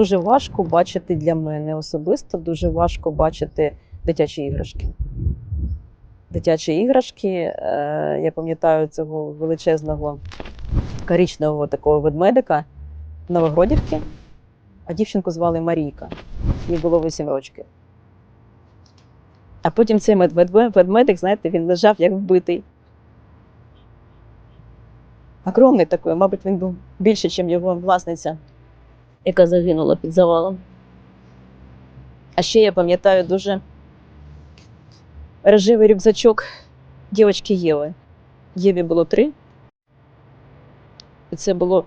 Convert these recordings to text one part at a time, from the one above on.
дуже важко бачити для мене особисто, дуже важко бачити дитячі іграшки. Дитячі іграшки. Е, я пам'ятаю цього величезного коричневого такого ведмедика Новогродівки, а дівчинку звали Марійка. Їй було 8 років. А потім цей ведмедик, знаєте, він лежав як вбитий. Огромний такий, мабуть, він був більше, ніж його власниця, яка загинула під завалом. А ще я пам'ятаю дуже рожевий рюкзачок дівчинки Єви. Єві було три. І це було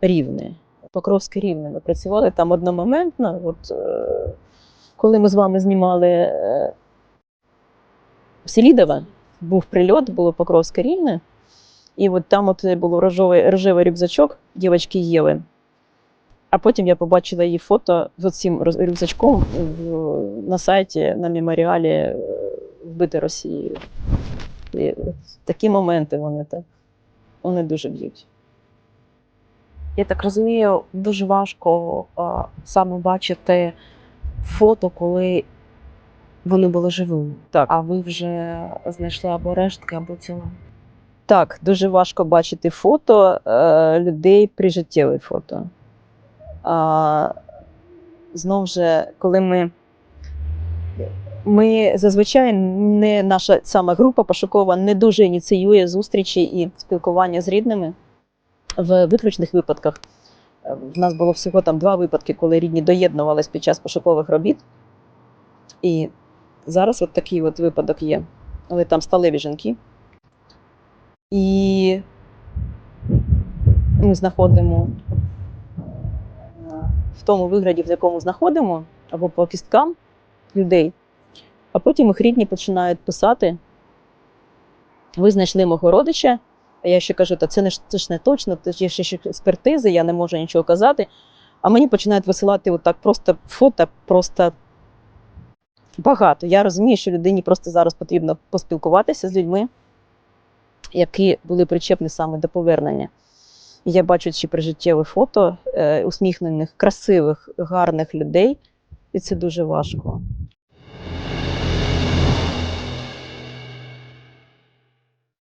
рівне. Покровське рівне. Ми працювали там одномоментно. От, е, коли ми з вами знімали е, Селідова, був прильот, було Покровське рівне. І от там от було рожовий, рожевий рюкзачок дівчинки Єви. А потім я побачила її фото з цим рюкзачком на сайті на меморіалі е, вбити Росією. І такі моменти вони так, вони дуже б'ють. Я так розумію, дуже важко а, саме бачити фото, коли вони були живими. Так. А ви вже знайшли або рештки, або тіло. Так, дуже важко бачити фото е, людей прижиттєві фото. Знову ж, коли ми. Ми зазвичай не наша сама група пошукова не дуже ініціює зустрічі і спілкування з рідними в виключних випадках. В нас було всього там два випадки, коли рідні доєднувались під час пошукових робіт. І зараз от такий от випадок є. Але там сталеві жінки. І ми знаходимо в тому вигляді, в якому знаходимо, або по кісткам людей, а потім їх рідні починають писати. Ви знайшли мого родича. А я ще кажу, це не це ж не точно, це є ще експертизи, я не можу нічого казати. А мені починають висилати отак просто фото, просто багато. Я розумію, що людині просто зараз потрібно поспілкуватися з людьми, які були причепні саме до повернення. Я бачу прижиттєві фото е, усміхнених, красивих, гарних людей, і це дуже важко.